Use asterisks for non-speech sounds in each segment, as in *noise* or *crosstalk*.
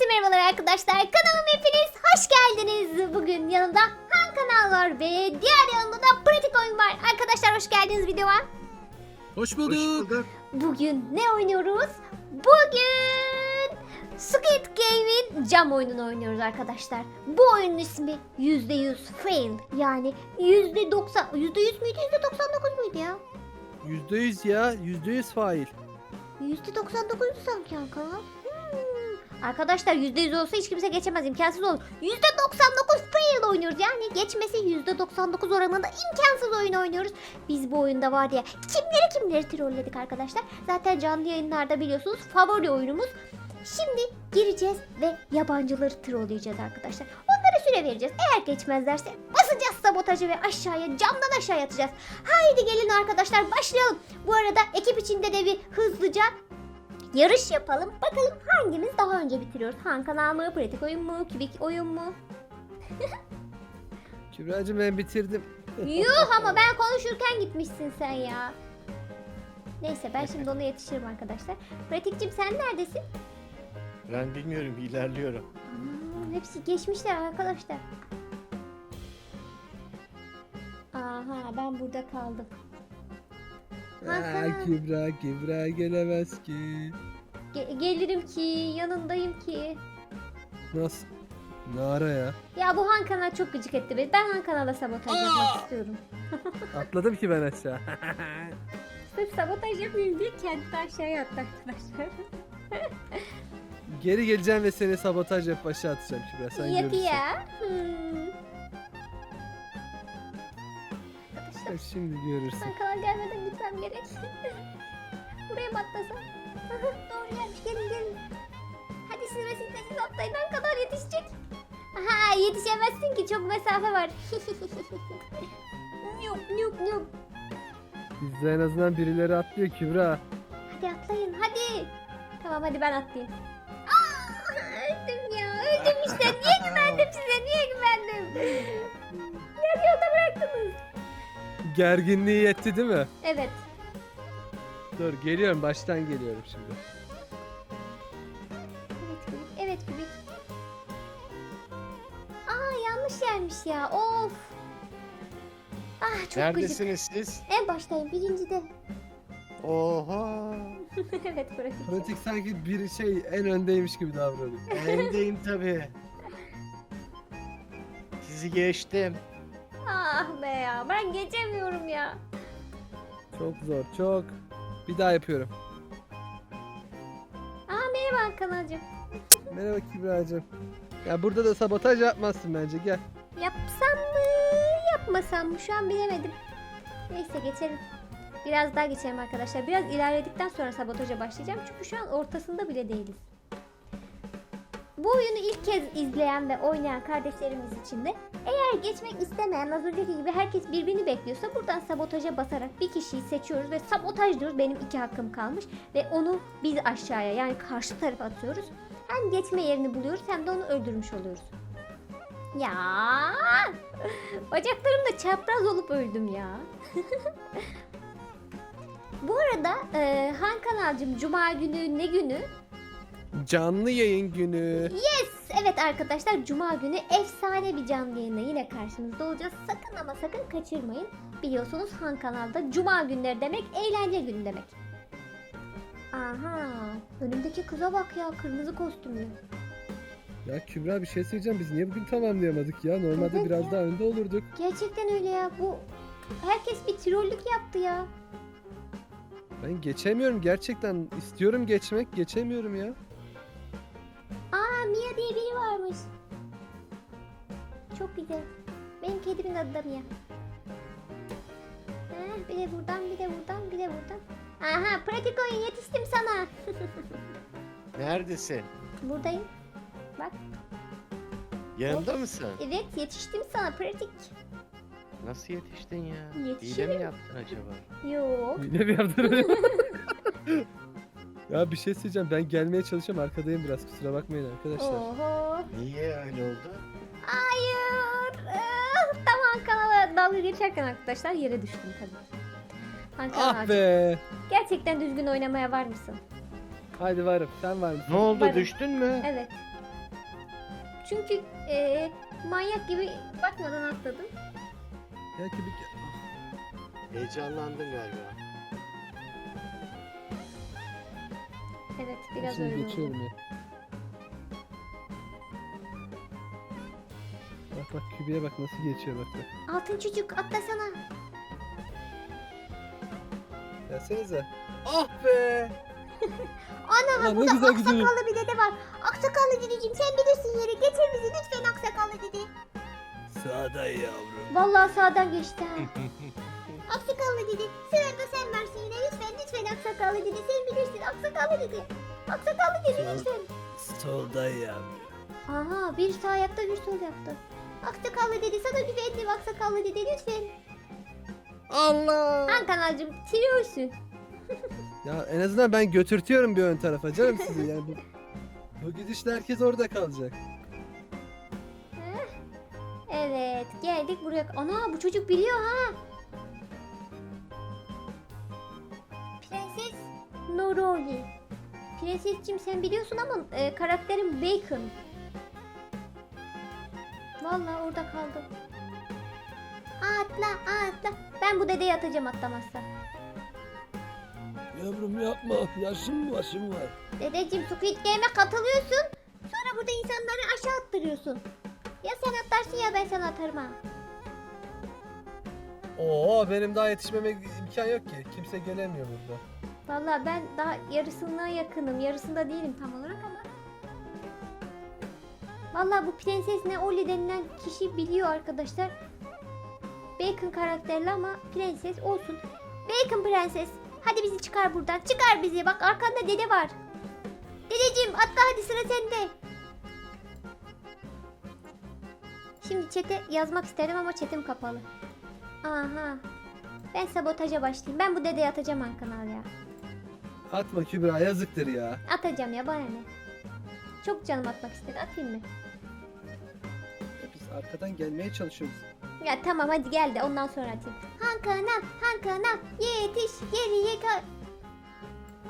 Herkese merhabalar arkadaşlar. Kanalıma hepiniz hoş geldiniz. Bugün yanımda Han kanal var ve diğer yanımda da pratik oyun var. Arkadaşlar hoş geldiniz videoma. Hoş Hoş bulduk. bulduk. Bugün ne oynuyoruz? Bugün Squid Game'in cam oyununu oynuyoruz arkadaşlar. Bu oyunun ismi %100 fail. Yani %90, %100 müydü %99 muydu ya? Yüzde yüz ya. Yüzde yüz fail. %99'du sanki Ankara. Arkadaşlar %100 olsa hiç kimse geçemez. imkansız olur. %99 fail oynuyoruz. Yani geçmesi %99 oranında imkansız oyun oynuyoruz. Biz bu oyunda var ya kimleri kimleri trolledik arkadaşlar. Zaten canlı yayınlarda biliyorsunuz favori oyunumuz. Şimdi gireceğiz ve yabancıları trolleyeceğiz arkadaşlar. Onlara süre vereceğiz. Eğer geçmezlerse basacağız sabotajı ve aşağıya camdan aşağıya atacağız. Haydi gelin arkadaşlar başlayalım. Bu arada ekip içinde de bir hızlıca yarış yapalım. Bakalım hangimiz daha önce bitiriyoruz. Han kanal mı, pratik oyun mu, kübik oyun mu? *laughs* Kübra'cığım ben bitirdim. Yuh *laughs* ama ben konuşurken gitmişsin sen ya. Neyse ben şimdi ona yetişirim arkadaşlar. Pratikçim sen neredesin? Ben bilmiyorum ilerliyorum. Aa, hepsi geçmişler arkadaşlar. Aha ben burada kaldım. Aa, Kübra, Kübra gelemez ki. Ge- gelirim ki yanındayım ki. Nasıl? Ne ara ya? Ya bu Han kanal çok gıcık etti beni. Ben Han kanala sabotaj yapmak istiyorum. *laughs* Atladım ki ben aşağı. *laughs* Sırf sabotaj yapayım diye kendi aşağıya attı arkadaşlar. *laughs* Geri geleceğim ve seni sabotaj yapıp aşağı atacağım Kübra. Sen Yeti görürsün. ya. Hmm. Arkadaşlar şimdi görürsün. Han kanal gelmeden gitmem gerek. Buraya mı atlasam? Doğru gelmiş gelin gelin. Hadi siz bisikletsiz atlayın Han kanal yetişecek. Aha yetişemezsin ki çok mesafe var. *laughs* Yok yok yok. Bizde en azından birileri atlıyor Kübra. Hadi atlayın hadi. Tamam hadi ben atlayayım. Aa, öldüm ya öldüm işte. Niye güvendim size Gerginliği yetti değil mi? Evet. Dur geliyorum baştan geliyorum şimdi. Evet Kübik. Evet Kübik. Aa yanlış yermiş ya. Of. Ah çok gıcık. Neredesiniz siz? En baştayım birincide. Oha. *laughs* evet pratik. Pratik sanki bir şey en öndeymiş gibi davranıyor. Endeyim tabii. Sizi geçtim. Be ya ben geçemiyorum ya. Çok zor çok. Bir daha yapıyorum. Aa merhaba kanalcığım. Merhaba Kübra'cığım. Ya burada da sabotaj yapmazsın bence gel. Yapsam mı yapmasam mı şu an bilemedim. Neyse geçelim. Biraz daha geçelim arkadaşlar. Biraz ilerledikten sonra sabotaja başlayacağım. Çünkü şu an ortasında bile değiliz. Bu oyunu ilk kez izleyen ve oynayan kardeşlerimiz için de eğer geçmek istemeyen az önceki gibi herkes birbirini bekliyorsa buradan sabotaja basarak bir kişiyi seçiyoruz ve sabotaj diyoruz. Benim iki hakkım kalmış ve onu biz aşağıya yani karşı tarafa atıyoruz. Hem geçme yerini buluyoruz hem de onu öldürmüş oluyoruz. Ya *laughs* bacaklarım da çapraz olup öldüm ya. *laughs* Bu arada e, Han kanalcım Cuma günü ne günü? Canlı yayın günü. Yes evet arkadaşlar Cuma günü efsane bir canlı yayında yine karşınızda olacağız. Sakın ama sakın kaçırmayın. Biliyorsunuz Han kanalda Cuma günleri demek eğlence günü demek. Aha önümdeki kıza bak ya kırmızı kostümlü. Ya Kübra bir şey söyleyeceğim biz niye bugün tamamlayamadık ya? Normalde Evet biraz ya. daha önde olurduk. Gerçekten öyle ya bu herkes bir trollük yaptı ya. Ben geçemiyorum gerçekten istiyorum geçmek geçemiyorum ya. Varmış. Çok güzel. Benim kedimin adı da Mia. Heh, bir de buradan bir de buradan bir de buradan. Aha pratik oyun yetiştim sana. *laughs* Neredesin? Buradayım. Bak Yanında mısın? evet yetiştim sana pratik. Nasıl yetiştin ya? Hile Yetişirim. mi yaptın acaba? Yok. Yine mi yaptın? *laughs* ya bir şey söyleyeceğim ben gelmeye çalışıyorum arkadayım biraz kusura bakmayın arkadaşlar. Oho. Niye öyle oldu? Hayır. Ah, Tam kanala dalga geçerken arkadaşlar yere düştüm tabii. Hakan Ah be. Gerçekten düzgün oynamaya var mısın? Haydi varım sen var mısın? Ne oldu Varım. düştün mü? Evet. Çünkü e, manyak gibi bakmadan atladım. Ya kübik. Heyecanlandın galiba. Evet biraz Şimdi öyle oldu. geçiyorum ya. Bak bak kübiye bak nasıl geçiyor bak bak. Altın çocuk atlasana. Gelsenize. Ah be. *laughs* Ana Ulan ne burada güzel gidiyor. aksakallı bir dede var. Aksakallı dedeciğim sen bilirsin yeri. Getir bizi lütfen aksakallı dede. Sağda yavrum. Vallahi sağdan geçti ha. *laughs* aksakallı dede. Sırada sen varsın yine lütfen lütfen aksakallı dede. Sen bilirsin aksakallı dede. Aksakallı dede Sağ- lütfen. Solda yavrum. Aha bir sağ yaptı bir sol yaptı. Aksakallı dedi sana güvendim aksakallı dedi lütfen. Allah. Han kanalcım tiriyorsun. *laughs* Ya en azından ben götürtüyorum bir ön tarafa canım sizi yani bu. Bu gidişle herkes orada kalacak. Evet geldik buraya. Ana bu çocuk biliyor ha. Noroli. Prensescim sen biliyorsun ama e, karakterin Bacon. Vallahi orada kaldım. Atla atla. Ben bu dedeye atacağım atlamazsa. Yavrum yapma. Yaşım başım var. Dedeciğim Squid Game'e katılıyorsun. Sonra burada insanları aşağı attırıyorsun. Ya sen atlarsın ya ben sana atarım ha. Oo benim daha yetişmeme imkan yok ki. Kimse gelemiyor burada. Vallahi ben daha yarısına yakınım. Yarısında değilim tam olarak ama. Vallahi bu prenses ne Oli denilen kişi biliyor arkadaşlar. Bacon karakterli ama prenses olsun. Bacon prenses. Hadi bizi çıkar buradan. Çıkar bizi. Bak arkanda dede var. Dedeciğim atla hadi sıra sende. Şimdi çete yazmak istedim ama çetim kapalı. Aha. Ben sabotaja başlayayım. Ben bu dedeye atacağım Ankanal ya. Atma Kübra yazıktır ya. Atacağım ya bana ne? Çok canım atmak istedi. Atayım mı? Biz arkadan gelmeye çalışıyoruz. Ya tamam hadi gel de ondan sonra atayım. Hankana, Hankana yetiş geriye kal.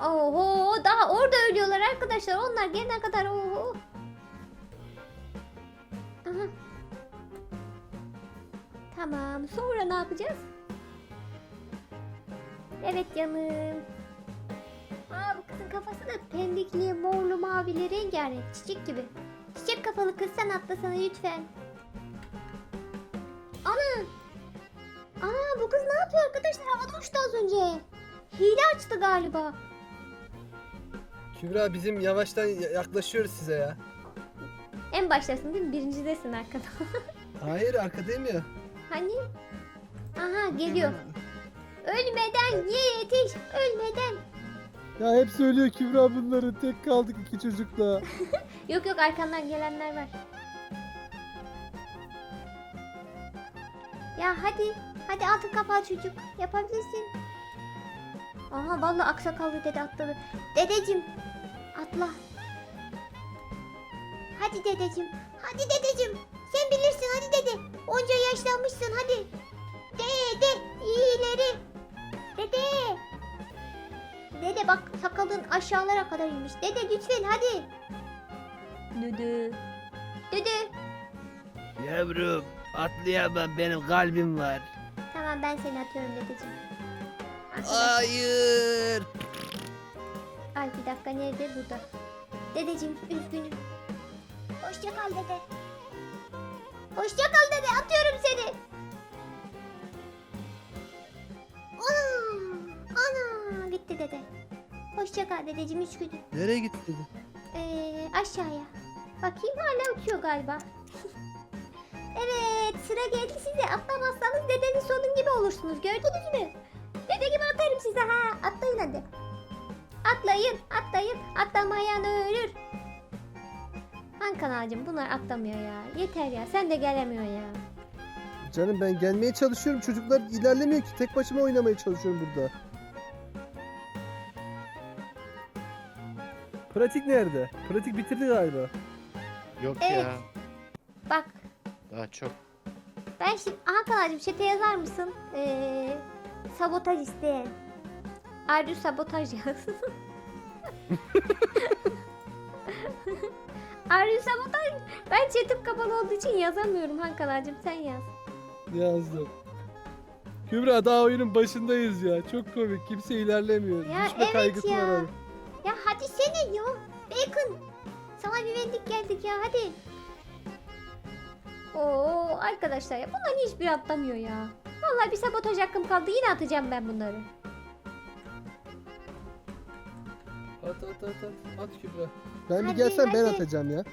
Oho daha orada ölüyorlar arkadaşlar. Onlar gelene kadar oho. Aha. Tamam sonra ne yapacağız? Evet canım. Aa bu kızın kafası da pembikli, morlu, mavili, rengarenk çiçek gibi. Çiçek kafalı kız sen atlasana lütfen. Ana! Ana bu kız ne yapıyor arkadaşlar? Havada uçtu az önce. Hile açtı galiba. Kübra bizim yavaştan ya- yaklaşıyoruz size ya. En baştasın değil mi? Birincidesin arkada. *laughs* Hayır arkadayım ya. hani? Aha geliyor. Ölmeden yetiş. Ölmeden. Ya hep söylüyor Kübra bunları. Tek kaldık iki çocukla. *laughs* Yok yok arkandan gelenler var. Ya hadi. Hadi altın kapağı çocuk. Yapabilirsin. Aha vallahi aksakallı dede atladı. Dedeciğim. Atla. Hadi dedeciğim. Hadi dedeciğim. Sen bilirsin hadi dede. Onca yaşlanmışsın hadi. Dede iyileri. Dede. Dede bak sakalın aşağılara kadar inmiş. Dede lütfen hadi. Dede. Dede. Yavrum atlayamam benim kalbim var. Tamam ben seni atıyorum dedeciğim. Hayır. Ay bir dakika nerede burada? Dedeciğim üzgünüm. Hoşça kal dede. Hoşça kal dede atıyorum seni. Dede. Hoşça kal dedeciğim üç gün. Nereye gitti dedi? Ee, aşağıya. Bakayım hala uçuyor galiba. *laughs* evet sıra geldi size. Atlamazsanız dedenin sonun gibi olursunuz. Gördünüz mü? Dede gibi atarım size ha. Atlayın hadi. Atlayın, atlayın. Atlamayan ölür. Han kanalcım bunlar atlamıyor ya. Yeter ya. Sen de gelemiyorsun ya. Canım ben gelmeye çalışıyorum. Çocuklar ilerlemiyor ki. Tek başıma oynamaya çalışıyorum burada. Pratik nerede? Pratik bitirdi galiba. Yok Evet. ya. Bak Daha çok. ben şimdi Han kanalcım chat'e yazar mısın? Ee, sabotaj isteyen. Ayrı sabotaj yaz. *laughs* Aryu sabotaj. Ben chatim kapalı olduğu için yazamıyorum Hankalacığım sen yaz. Yazdım. Kübra daha oyunun başındayız ya. Çok komik. Kimse ilerlemiyor. Ya Düşme evet kaygısı ya. var abi. Ya hadi sene ya. Bacon. Sana güvendik geldik ya hadi. Oo arkadaşlar ya bunların hiçbir atlamıyor ya. Vallahi bir sabotaj hakkım kaldı yine atacağım ben bunları. At at at at. At Kübra. Ben Hadi, bir gelsem ben hadi. atacağım ya.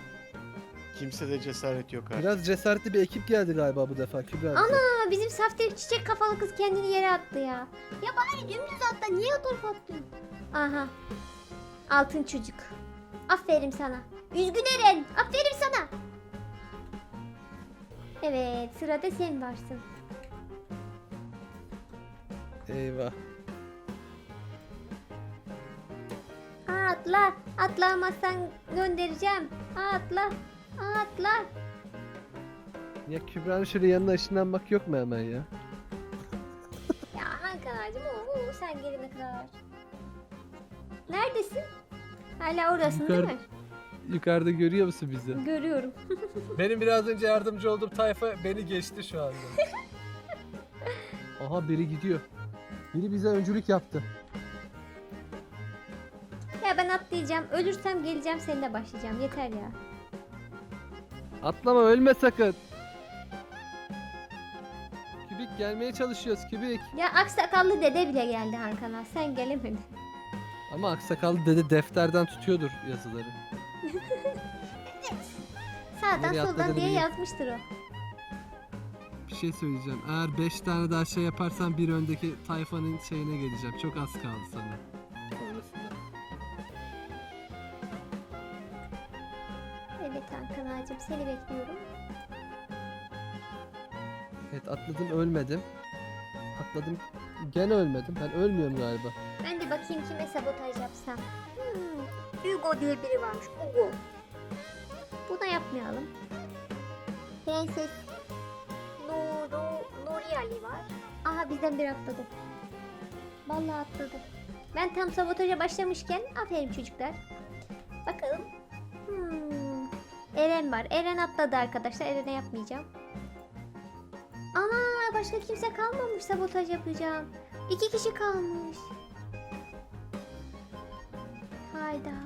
Kimse de cesaret yok artık. Biraz cesaretli bir ekip geldi galiba bu defa Kübra. bize. Ana Aa, bizim saftir çiçek kafalı kız kendini yere attı ya. Ya bari dümdüz atla niye o tarafa attın? Aha. Altın çocuk. Aferin sana. Üzgün Eren. Aferin sana. Evet sırada sen varsın. Eyvah. Aa, atla. Atlamazsan göndereceğim. Aa, atla. Aa, atla. Ya Kübra'nın şöyle yanına ışınlanmak yok mu hemen ya? Ya Hankan'cığım o, o sen gelene kadar. Neredesin? Hala oradasın Yukarı- değil mi? Yukarıda görüyor musun bizi? Görüyorum. *laughs* *laughs* Benim biraz önce yardımcı olduğum tayfa beni geçti şu anda. *laughs* Aha biri gidiyor. Biri bize öncülük yaptı. Ya ben atlayacağım. Ölürsem geleceğim seninle başlayacağım. Yeter ya. Atlama ölme sakın. Kübik gelmeye çalışıyoruz Kübik. Ya aksakallı dede bile geldi Hankan'a. Sen gelemedin. Ama aksakallı dede defterden tutuyordur yazıları. *laughs* Sağdan Nereye soldan atladığını diye yazmıştır o. Bir şey söyleyeceğim. Eğer 5 tane daha şey yaparsan bir öndeki tayfanın şeyine geleceğim. Çok az kaldı sana. Evet Hankan'cığım seni bekliyorum. Evet atladım ölmedim. Atladım gene ölmedim. Ben ölmüyorum galiba. Ben de bakayım kime sabotaj yapsam. Hmm, Hugo diye biri varmış. Hugo. Buna yapmayalım. Prenses Nuru, Nuri Ali var. Aha bizden biri atladı. Vallahi atladı. Ben tam sabotaja başlamışken aferin çocuklar. Bakalım. Hmm. Eren var. Eren atladı arkadaşlar. Eren'e yapmayacağım. Ana başka kimse kalmamış sabotaj yapacağım. İki kişi kalmış. Hayda.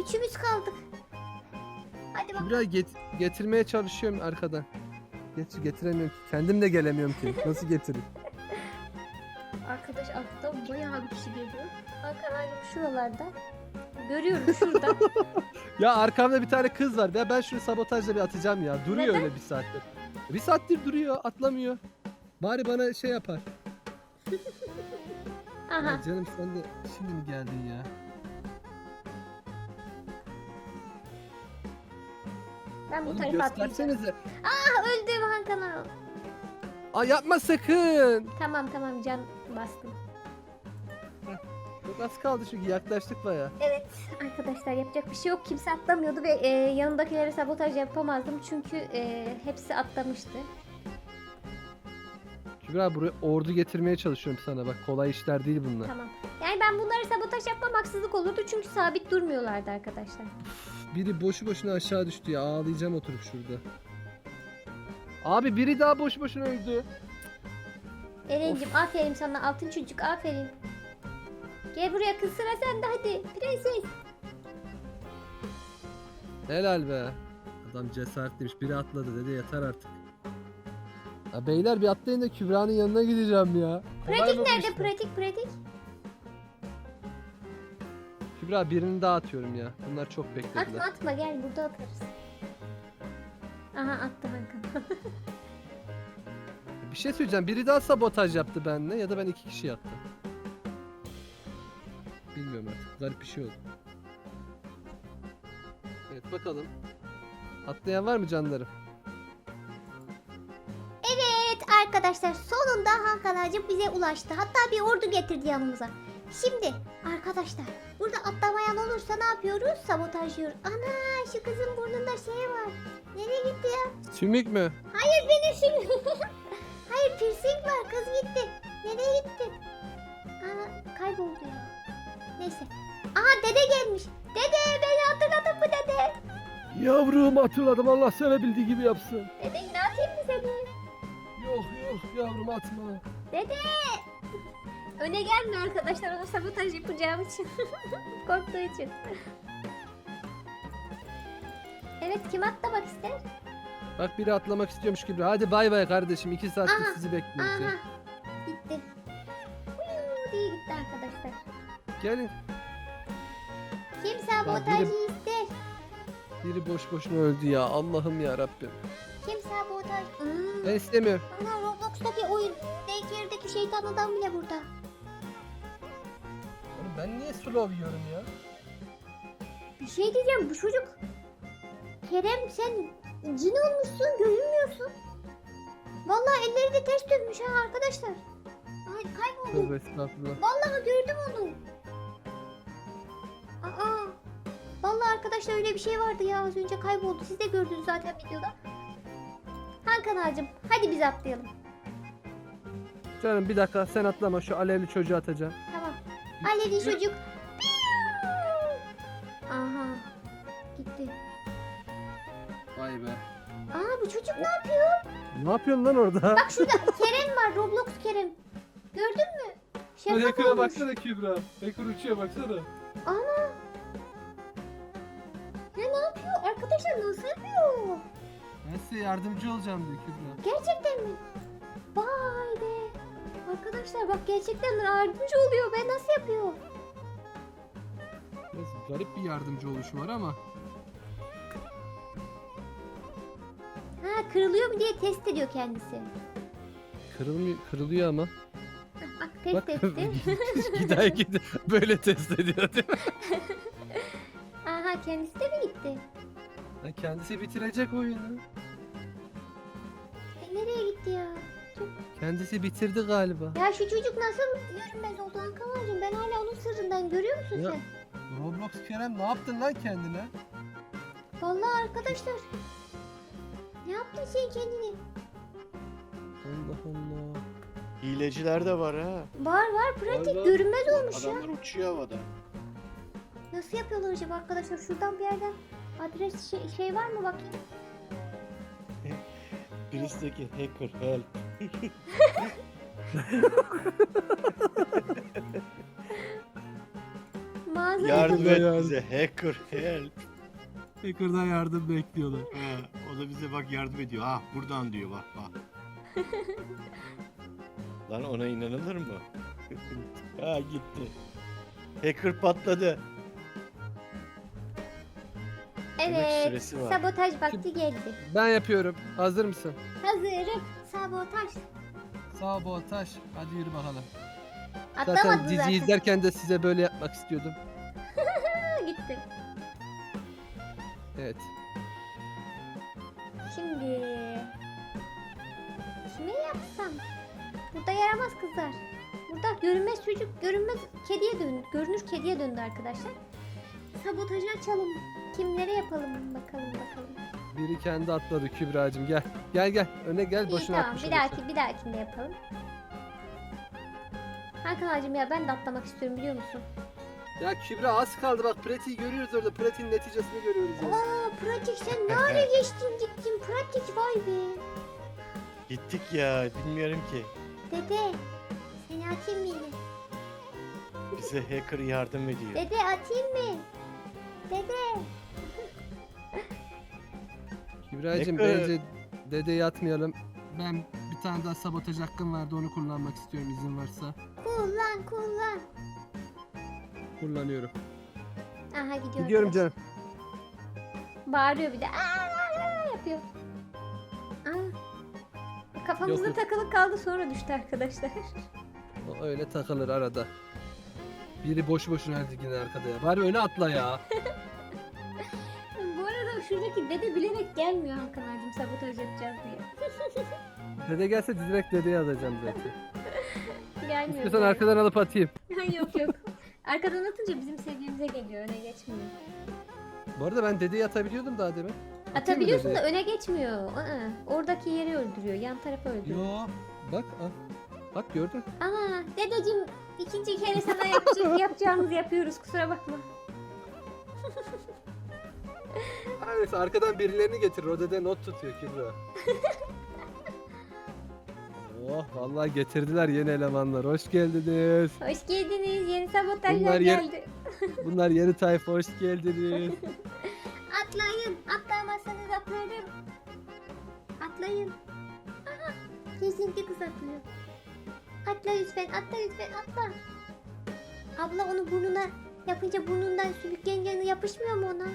Üçümüz kaldık. Hadi bak. Kübra get getirmeye çalışıyorum arkadan. Getir getiremiyorum ki. Kendim de gelemiyorum ki. *laughs* Nasıl getireyim? Arkadaş altta bayağı bir kişi geliyor. Arkadaşım şuralarda. Görüyorum şurada. *laughs* Ya arkamda bir tane kız var. Ya ben şunu sabotajla bir atacağım ya. Duruyor Neden? öyle bir saattir. Bir saattir duruyor, atlamıyor. Bari bana şey yapar. Aha. Ya canım sen de şimdi mi geldin ya? Ben bu Oğlum tarafa atlayacağım. göstersenize. Ah öldüm Hakan'a. Aa yapma sakın. Tamam tamam can bastım. Çok az kaldı çünkü yaklaştık baya. Evet arkadaşlar yapacak bir şey yok. Kimse atlamıyordu ve e, yanındakilere sabotaj yapamazdım. Çünkü e, hepsi atlamıştı. Kübra buraya ordu getirmeye çalışıyorum sana bak kolay işler değil bunlar. Tamam. Yani ben bunları sabotaj yapmam haksızlık olurdu. Çünkü sabit durmuyorlardı arkadaşlar. Biri boşu boşuna aşağı düştü ya ağlayacağım oturup şurada. Abi biri daha boş boşuna öldü. Eren'cim aferin sana altın çocuk aferin. Gel buraya kız sıra sende hadi prenses. Helal be. Adam cesaretliymiş. Biri atladı dedi yeter artık. Ya beyler bir atlayın da Kübra'nın yanına gideceğim ya. Kolay Pratik mı bu nerede işler? pratik pratik? Kübra birini daha atıyorum ya. Bunlar çok Atma beklediler. atma gel burada atarız. Aha attı Hakan. *laughs* Bir şey söyleyeceğim. Biri daha sabotaj yaptı benimle ya da ben iki kişi yaptım. Bilmiyorum artık. Garip bir şey oldu. Evet bakalım. Atlayan var mı canlarım? evet arkadaşlar sonunda Hakan ağacım bize ulaştı. Hatta bir ordu getirdi yanımıza. Şimdi arkadaşlar atlamayan olursa ne yapıyoruz? Sabotaj yiyoruz. Ana şu kızın burnunda şey var. Nereye gitti ya? Sümük mü? Hayır benim şimdi. *laughs* Hayır piercing var kız gitti. Nereye gitti? Aa kayboldu ya. Neyse. Aha dede gelmiş. Dede beni hatırladın mı dede? Yavrum hatırladım Allah sana bildiği gibi yapsın. Dede ne yapayım mı seni? Yok yok yavrum atma. Dede! Öne gelme arkadaşlar ona sabotaj yapacağım için. *laughs* Korktuğu için. Evet kim atlamak ister? Bak biri atlamak istiyormuş gibi. Hadi bay bay kardeşim. iki saattir Aha, sizi bekliyoruz ya. Aha gitti. Uyuu diye gitti arkadaşlar. Gelin. Kim sabotajı ister? Biri boş boşuna öldü ya. Allah'ım ya Rabbim. Kim sabotaj? Hmm. Ben istemiyorum. Ana Roblox'taki oyun Daycare'deki şeytan adam bile burada. Ben niye slow yiyorum ya? Bir şey diyeceğim bu çocuk. Kerem sen cin olmuşsun görünmüyorsun. Vallahi elleri de ters dönmüş ha arkadaşlar. Ay kayboldu. Tövbe estağfurullah. Vallahi gördüm onu. Aa. Vallahi arkadaşlar öyle bir şey vardı ya az önce kayboldu. Siz de gördünüz zaten videoda. Hakan ağacım hadi biz atlayalım. Canım bir dakika sen atlama şu alevli çocuğu atacağım. Alevli çocuk. Aha. Gitti. Vay be. Aa bu çocuk ne yapıyor? Ne yapıyorsun lan orada? Bak şurada *laughs* Kerem var Roblox Kerem. Gördün mü? Şeffaf olmuş. Kübra. Hacker uçuyor baksana. Ana. Ya ne yapıyor? Arkadaşlar nasıl yapıyor? Ben size yardımcı olacağım diyor Kübra. Gerçekten mi? Vay be. Arkadaşlar bak gerçekten yardımcı oluyor be. Nasıl yapıyor? Biraz garip bir yardımcı oluşu var ama. Ha kırılıyor mu diye test ediyor kendisi. Kırılmıyor, kırılıyor ama. Bak test Bak *laughs* etti. gider gider böyle test ediyor değil mi? Aha kendisi de mi gitti? Ha, Kendisi bitirecek oyunu. Kendisi bitirdi galiba. Ya şu çocuk nasıl görünmez oldu Hakan'cığım? Ben hala onun sırrından görüyor musun Ya. sen? Roblox Kerem ne yaptın lan kendine? Vallahi arkadaşlar. Ne yaptın sen kendini? Allah Allah. Hileciler de var ha. Var var pratik var. görünmez olmuş ya. Adamlar uçuyor havada. Nasıl yapıyorlar acaba arkadaşlar? Şuradan bir yerden adres şey, şey var mı bakayım? Birisi hacker help. *laughs* Mağaza Yardım et Yardım. bize hacker help. Hacker'dan yardım bekliyorlar. Ha, o da bize bak yardım ediyor. Ah buradan diyor bak bak. *laughs* Lan ona inanılır mı? *laughs* ha gitti. Hacker patladı. Evet. süresi var. Sabotaj vakti geldi. Ben yapıyorum. Hazır mısın? Hazırım. Sabotaj. Sabotaj. Hadi yürü bakalım. Zaten zaten. dizi izlerken de size böyle yapmak istiyordum. *laughs* Ha, gitti. Evet. Şimdi kime yapsam? Burada yaramaz kızlar. Burada görünmez çocuk, görünmez kediye döndü. Görünür kediye döndü arkadaşlar. Sabotajı açalım. Kimlere yapalım bakalım bakalım. Biri kendi atladı Kübra'cığım gel. Gel gel. Öne gel İyi boşuna tamam atmış bir olursun. dahaki bir dahakinde yapalım. Hakan ağacım ya ben de atlamak istiyorum biliyor musun? Ya Kübra az kaldı bak pratiği görüyoruz orada. Pratiğin neticesini görüyoruz ya. Aa pratik sen ne hale geçtin gittin pratik vay be. Gittik ya bilmiyorum ki. Dede seni atayım mı yine? Bize hacker yardım ediyor. Dede atayım mı? Dede. Kübra'cığım Hacker. bence dedeyi atmayalım. Ben bir tane daha sabotaj hakkım vardı onu kullanmak istiyorum izin varsa. Kullan kullan. Kullanıyorum. Aha gidiyor. Gidiyorum canım. Bağırıyor bir de. Aa, aa, aa yapıyor. Aa. Kafamızda Yok, yok. takılı kaldı sonra düştü arkadaşlar. O öyle takılır arada. Biri boş boşuna öldü yine arkada ya. Bari öne atla ya. Şuradaki dede bilerek gelmiyor Hakan ağacım sabotaj yapacağız diye. *laughs* Dede gelse direkt dedeye atacağım zaten. *laughs* Gelmiyor. İstiyorsan böyle. arkadan alıp atayım. *laughs* yok yok. Arkadan atınca bizim seviyemize geliyor öne geçmiyor. Bu arada ben dedeyi atabiliyordum daha demin. Atayım mı Atabiliyorsun da dedeye? öne geçmiyor. Aa, oradaki yeri öldürüyor. Yan tarafı öldürüyor. Yo. Bak al. Bak gördün. Aa dedeciğim ikinci kere sana yapacak, yapacağımızı yapıyoruz kusura bakma. Hayır arkadan birilerini getirir. O dede not tutuyor Kübra. oh vallahi getirdiler yeni elemanlar. Hoş geldiniz. Hoş geldiniz. Yeni sabotajlar Bunlar yer- geldi. *laughs* Bunlar yeni tayfa hoş geldiniz. Atlayın. Atlayamazsanız atlarım. Atlayın. Aha. Kesinlikle kız atlıyor. Atla lütfen. Atla lütfen. Atla. Abla onu burnuna yapınca burnundan yanı yapışmıyor mu ona?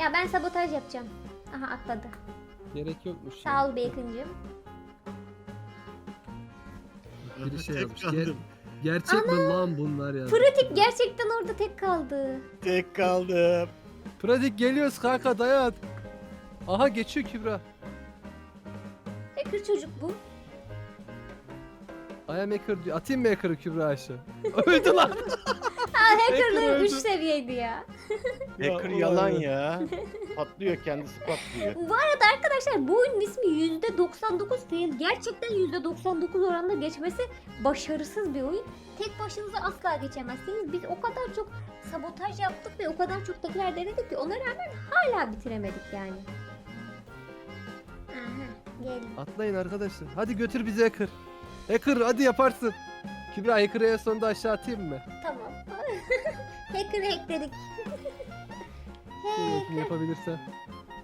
Ya ben sabotaj yapacağım. Aha atladı. Gerek yokmuş. ya. Sağ ol Bacon'cığım. Biri şey Tek yapmış. Ger- gerçek mi lan bunlar ya? Pratik gerçekten orada tek kaldı. Tek kaldım. Pratik geliyoruz kanka dayan. Aha geçiyor Kübra. Hacker çocuk bu. I am hacker diyor. Atayım mı hacker'ı Kübra aşağı? *laughs* Öldü lan. *laughs* Ha hackerlığı öldü. 3 seviyeydi ya. Hacker yalan ya. *laughs* Patlıyor kendisi patlıyor. Bu arada arkadaşlar bu oyunun ismi %99 fail. Gerçekten %99 oranında geçmesi başarısız bir oyun. Tek başınıza asla geçemezsiniz. Biz o kadar çok sabotaj yaptık ve o kadar çok tekrar denedik ki ona rağmen hala bitiremedik yani. Aha geldim. Atlayın arkadaşlar. Hadi götür bizi hacker. Hacker hadi yaparsın. Kübra hacker'ı en sonunda aşağı atayım mı? Tamam. *laughs* Hacker hackledik. *laughs* Hacker. yapabilirse.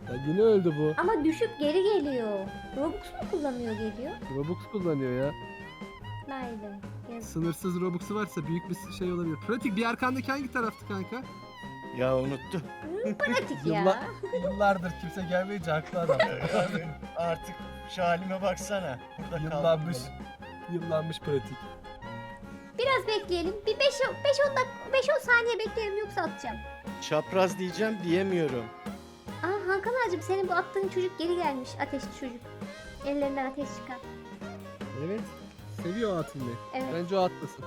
Ya yine öldü bu. Ama düşüp geri geliyor. Robux mu kullanıyor geliyor? Robux kullanıyor ya. Vay be. yazık. Sınırsız Robux'u varsa büyük bir şey olabilir. Pratik bir arkandaki hangi taraftı kanka? Ya unuttum. Hmm, *laughs* Pratik ya. Yıllar- Yıllardır kimse gelmeyince haklı adam. Artık şu halime baksana. Burada Yıllanmış. kaldım. Yıllanmış pratik. Biraz bekleyelim. Bir 5-10 dakika 5-10 saniye bekleyelim yoksa atacağım. Çapraz diyeceğim diyemiyorum. Aa Hakan ağacım senin bu attığın çocuk geri gelmiş. Ateşli çocuk. Ellerinden ateş çıkan. Evet. Seviyor o atılmayı. Evet. Bence o atlasın.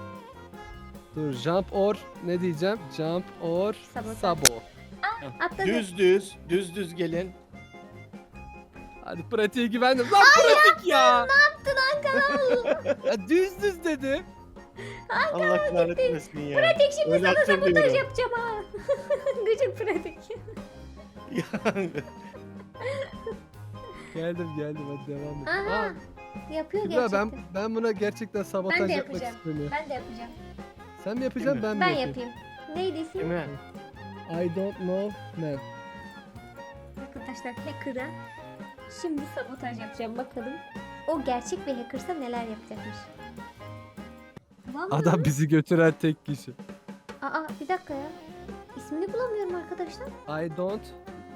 Dur jump or ne diyeceğim? Jump or Sabotaj. sabo. Atladı. Düz düz, düz düz gelin. Hadi pratiğe güvendim. Lan pratik ya. Ne yaptın Hakan *laughs* ya düz düz dedi. Allah kahretmesin ya. Pratik şimdi Öyle sana sabotaj yapacağım ha. *laughs* Gıcık pratik. *laughs* Geldim geldim hadi devam et. Aha. Aa, Yapıyor Kübra gerçekten. ben ben buna gerçekten sabotaj Ben de yapmak yapacağım. istemiyorum. Ben de yapacağım. Sen mi yapacaksın ben mi Ben yapayım? yapayım. Neydi isim? I don't know ne? Arkadaşlar hacker'a şimdi sabotaj yapacağım bakalım. O gerçek bir hackersa neler yapacakmış. Vallahi. Adam bizi götüren tek kişi. Aa bir dakika ya. İsmini bulamıyorum arkadaşlar. I don't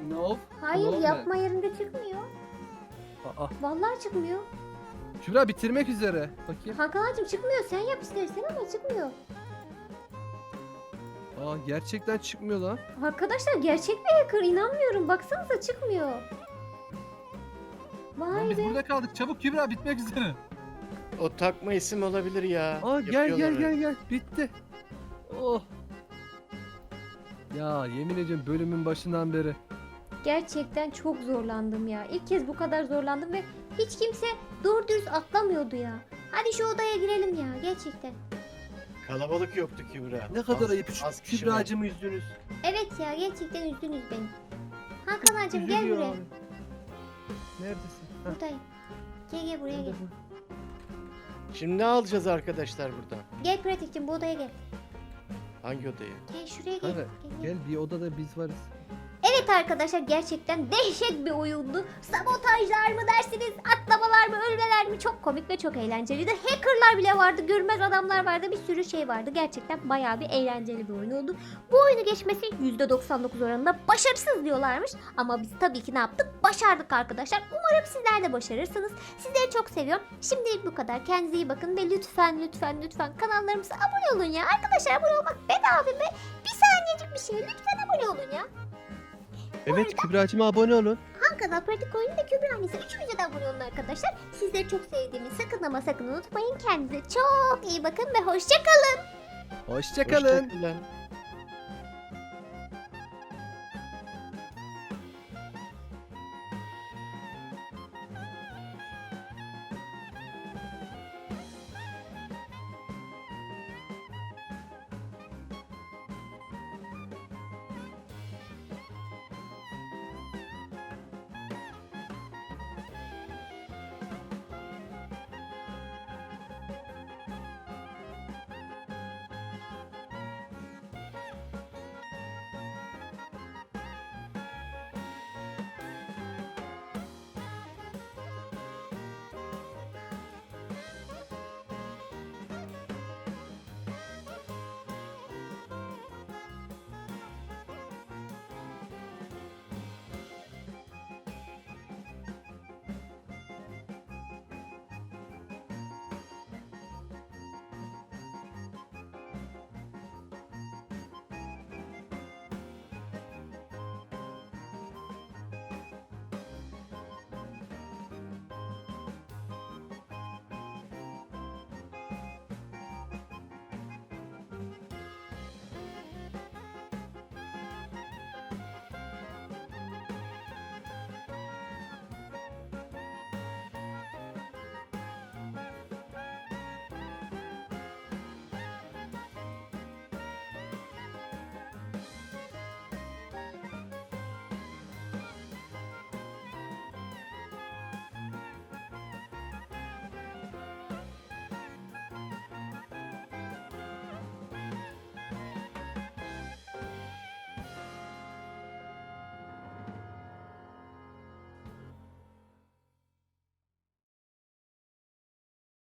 know. Hayır Ulan yapma yerinde çıkmıyor. Aa, Vallahi çıkmıyor. Kübra bitirmek üzere. Bakayım. Hakan'cığım çıkmıyor. Sen yap istersen ama çıkmıyor. Aa gerçekten çıkmıyor lan. Arkadaşlar gerçek bir hacker inanmıyorum. Baksanıza çıkmıyor. Lan Vay biz be. burada kaldık. Çabuk Kübra bitmek üzere. O takma isim olabilir ya. Aa gel gel Yapıyorlar gel öyle. gel. Bitti. Oh. Ya yemin ediyorum bölümün başından beri. Gerçekten çok zorlandım ya. İlk kez bu kadar zorlandım ve hiç kimse doğru dürüst atlamıyordu ya. Hadi şu odaya girelim ya gerçekten. Kalabalık yoktu Kübra. Ne kadar Az- ayıp. Az kişi var. Kübra'cımı üzdünüz. Evet ya gerçekten üzdünüz beni. Hakan ağacım gel Üzülüyor buraya. abi. Neredesin? Buradayım. Gel gel buraya gel. bu. Şimdi ne alacağız arkadaşlar buradan? Gel pratikçim bu odaya gel. Hangi odaya? Gel şuraya gel. Kanka, Gel, gel. Gel bir odada biz varız. Evet arkadaşlar gerçekten dehşet bir oyundu. Sabotajlar mı dersiniz, atlamalar mı, ölmeler mi çok komik ve çok eğlenceliydi. Hackerlar bile vardı, görmez adamlar vardı, bir sürü şey vardı. Gerçekten bayağı bir eğlenceli bir oyun oldu. Bu oyunu geçmesi %99 oranında başarısız diyorlarmış. Ama biz tabii ki ne yaptık? Başardık arkadaşlar. Umarım sizler de başarırsınız. Sizleri çok seviyorum. Şimdilik bu kadar. Kendinize iyi bakın ve lütfen lütfen lütfen kanallarımıza abone olun ya. Arkadaşlar abone olmak bedava ve bir saniyecik bir şey. Lütfen abone olun ya. Evet Kübra'cıma abone olun. Han kanal pratik oyunu ve Kübra annesi üçümüze de abone olun arkadaşlar. Sizleri çok sevdiğimi sakın ama sakın unutmayın. Kendinize çok iyi bakın ve hoşçakalın. Hoşçakalın. Hoşçakalın.